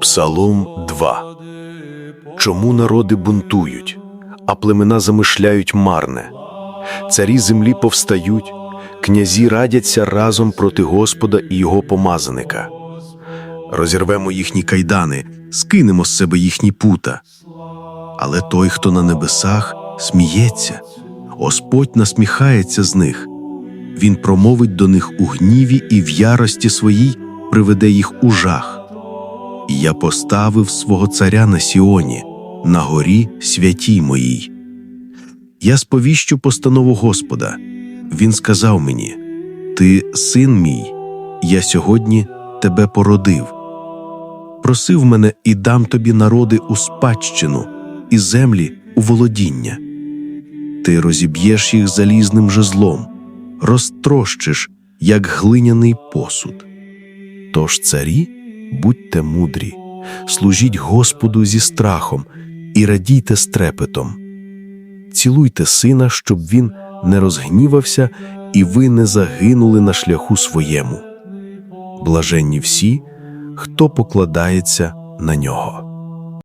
Псалом 2 Чому народи бунтують, а племена замишляють марне? Царі землі повстають, князі радяться разом проти Господа і його помазаника. Розірвемо їхні кайдани, скинемо з себе їхні пута. Але той, хто на небесах, сміється, Господь насміхається з них. Він промовить до них у гніві і в ярості своїй приведе їх у жах. Я поставив свого царя на Сіоні, на горі святій моїй. Я сповіщу постанову Господа. Він сказав мені: Ти син мій, я сьогодні тебе породив. Просив мене і дам тобі народи у спадщину, і землі у володіння. Ти розіб'єш їх залізним жезлом, розтрощиш, як глиняний посуд. Тож царі, будьте мудрі, служіть Господу зі страхом і радійте з трепетом. Цілуйте сина, щоб він не розгнівався і ви не загинули на шляху своєму. Блаженні всі, хто покладається на нього.